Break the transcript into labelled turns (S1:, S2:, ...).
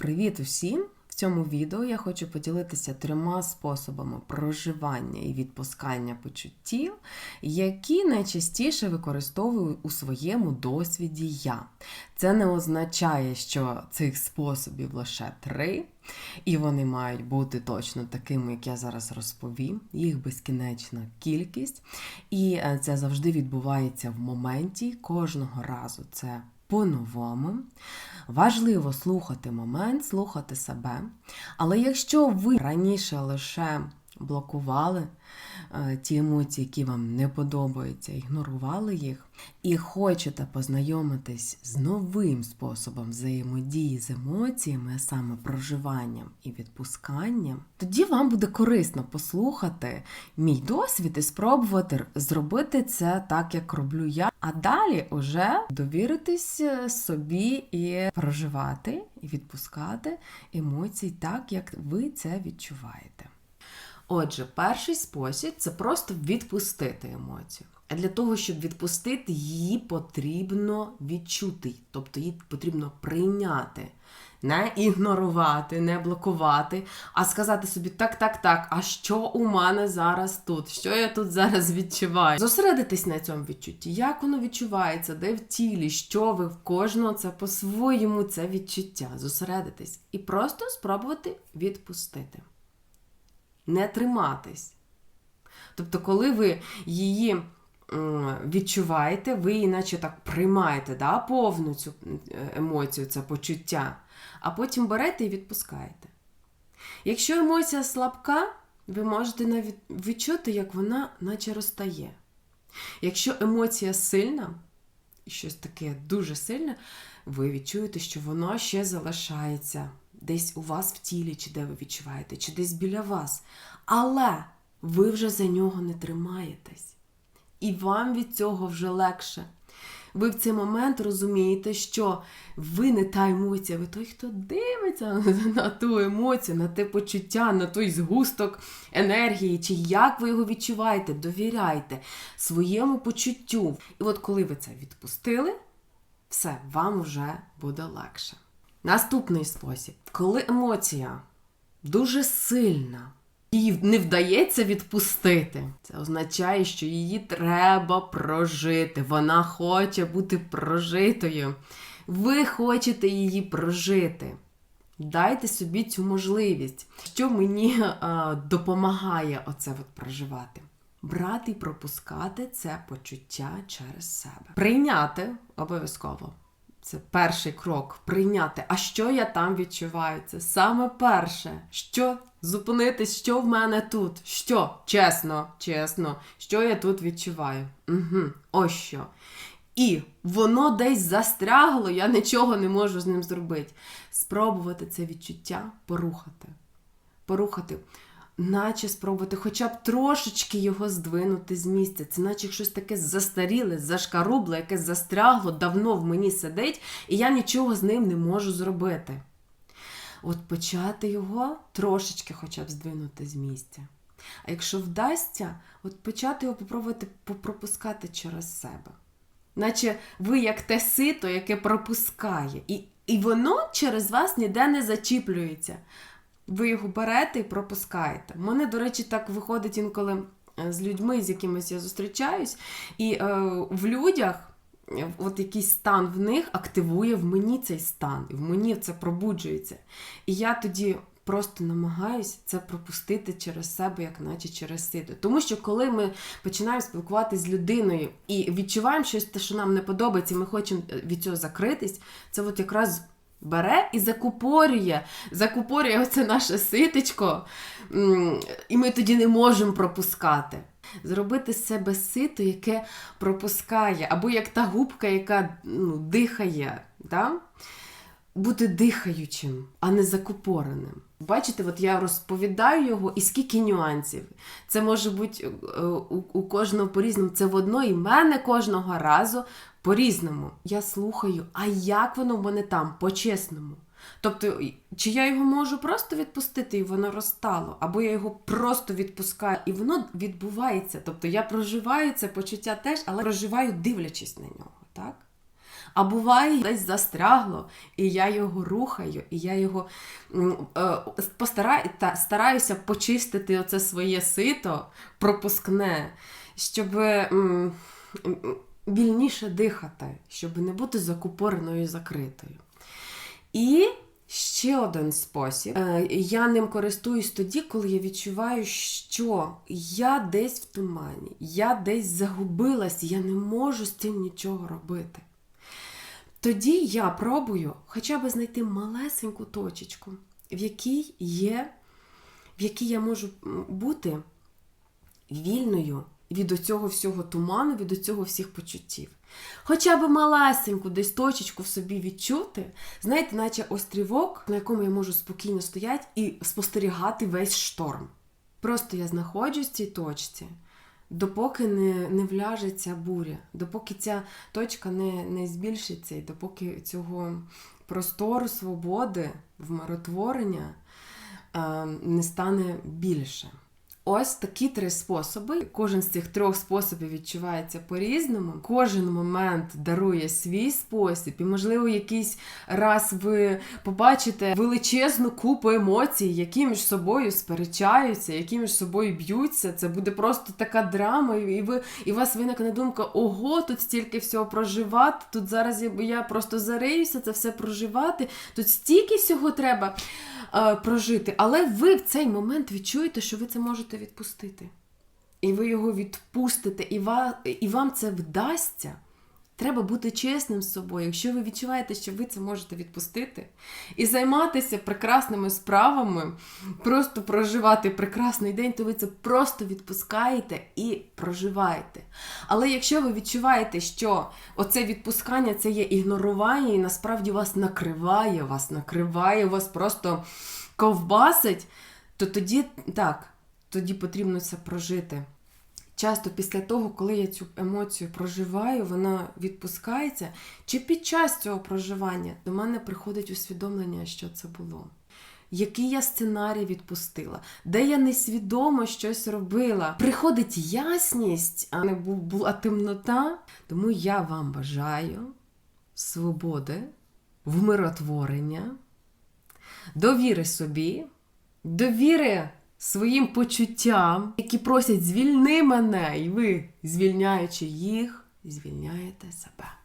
S1: Привіт усім! В цьому відео я хочу поділитися трьома способами проживання і відпускання почуттів, які найчастіше використовую у своєму досвіді я. Це не означає, що цих способів лише три, і вони мають бути точно такими, як я зараз розповім. Їх безкінечна кількість, і е, це завжди відбувається в моменті кожного разу. Це по-новому. Важливо слухати момент, слухати себе. Але якщо ви раніше лише блокували е, ті емоції, які вам не подобаються, ігнорували їх, і хочете познайомитись з новим способом взаємодії з емоціями, а саме проживанням і відпусканням, тоді вам буде корисно послухати мій досвід і спробувати зробити це так, як роблю я. А далі уже довіритись е, собі і проживати і відпускати емоції так, як ви це відчуваєте. Отже, перший спосіб це просто відпустити емоцію. А для того, щоб відпустити, її потрібно відчути, тобто її потрібно прийняти, не ігнорувати, не блокувати, а сказати собі так, так, так, а що у мене зараз тут? Що я тут зараз відчуваю? Зосередитись на цьому відчутті, як воно відчувається, де в тілі, що ви в кожного це по-своєму це відчуття. Зосередитись і просто спробувати відпустити не триматись. Тобто, коли ви її відчуваєте, ви її наче так приймаєте да, повну цю емоцію, це почуття, а потім берете і відпускаєте. Якщо емоція слабка, ви можете навіть відчути, як вона наче розтає. Якщо емоція сильна, і щось таке дуже сильне, ви відчуєте, що воно ще залишається десь у вас в тілі, чи де ви відчуваєте, чи десь біля вас. Але ви вже за нього не тримаєтесь. І вам від цього вже легше. Ви в цей момент розумієте, що ви не та емоція, ви той, хто дивиться на ту емоцію, на те почуття, на той згусток енергії, чи як ви його відчуваєте, довіряйте своєму почуттю. І от коли ви це відпустили, все, вам вже буде легше. Наступний спосіб, коли емоція дуже сильна, їй не вдається відпустити, це означає, що її треба прожити. Вона хоче бути прожитою. Ви хочете її прожити. Дайте собі цю можливість, що мені а, допомагає оце от проживати. Брати і пропускати це почуття через себе. Прийняти обов'язково. Це перший крок прийняти. А що я там відчуваю? Це саме перше. Що зупинитись, що в мене тут? Що? Чесно, чесно, що я тут відчуваю? Угу, Ось що. І воно десь застрягло, я нічого не можу з ним зробити. Спробувати це відчуття порухати. Порухати наче спробувати хоча б трошечки його здвинути з місця. Це наче щось таке застаріле, зашкарубле, яке застрягло, давно в мені сидить, і я нічого з ним не можу зробити. От почати його трошечки хоча б здвинути з місця. А якщо вдасться, от почати його попробувати пропускати через себе. Наче ви як те сито, яке пропускає, і і воно через вас ніде не зачіплюється ви його берете і пропускаєте. У мене, до речі, так виходить інколи е, з людьми, з якимись я зустрічаюсь, і е, в людях е, от якийсь стан в них активує в мені цей стан, і в мені це пробуджується. І я тоді. Просто намагаюсь це пропустити через себе, як наче через сито. Тому що коли ми починаємо спілкуватися з людиною і відчуваємо щось, те, що нам не подобається, і ми хочемо е, від цього закритись, це от якраз бере і закупорює, закупорює оце наше ситечко, і ми тоді не можемо пропускати. Зробити з себе сито, яке пропускає, або як та губка, яка ну, дихає. Да? Бути дихаючим, а не закупореним. Бачите, от я розповідаю його, і скільки нюансів. Це може бути е, у, у кожного по-різному. Це в одно і мене кожного разу по-різному. Я слухаю, а як воно в мене там, по-чесному. Тобто, чи я його можу просто відпустити, і воно розстало, або я його просто відпускаю, і воно відбувається. Тобто я проживаю це почуття теж, але проживаю, дивлячись на нього. так? А буває, десь застрягло, і я його рухаю, і я його е, постараю, та, стараюся почистити оце своє сито пропускне, щоб вільніше дихати, щоб не бути закупореною і закритою. І ще один спосіб. Е, Я ним користуюсь тоді, коли я відчуваю, що я десь в тумані, я десь загубилась, я не можу з цим нічого робити. Тоді я пробую хоча б знайти малесеньку точечку, в якій є, в якій я можу бути вільною від оцього всього туману, від оцього всіх почуттів. Хоча б малесеньку десь точечку в собі відчути, знаєте, наче острівок, на якому я можу спокійно стояти і спостерігати весь шторм. Просто я знаходжусь в цій точці, допоки не, не вляжеться буря, допоки ця точка не, не збільшиться, і допоки цього простору свободи, вмиротворення е, не стане більше. Ось такі три способи. Кожен з цих трьох способів відчувається по-різному. Кожен момент дарує свій спосіб, і, можливо, якийсь раз ви побачите величезну купу емоцій, які між собою сперечаються, які між собою б'ються. Це буде просто така драма, і ви і у вас виникне думка: ого, тут стільки всього проживати. Тут зараз я, просто зариюся це все проживати. Тут стільки всього треба прожити. Але ви в цей момент відчуєте, що ви це можете відпустити. І ви його відпустите, і вам це вдасться. Треба бути чесним з собою. Якщо ви відчуваєте, що ви це можете відпустити, і займатися прекрасними справами, просто проживати прекрасний день, то ви це просто відпускаєте і проживаєте. Але якщо ви відчуваєте, що оце відпускання це є ігнорування, і насправді вас накриває, вас накриває, вас просто ковбасить, то тоді так, тоді потрібно це прожити. Часто після того, коли я цю емоцію проживаю, вона відпускається, чи під час цього проживання до мене приходить усвідомлення, що це було. Який я сценарій відпустила, де я несвідомо щось робила. Приходить ясність, а не була темнота. Тому я вам бажаю свободи, вмиротворення, довіри собі, довіри своїм почуттям, які просять звільни мене, і ви, звільняючи їх, звільняєте себе.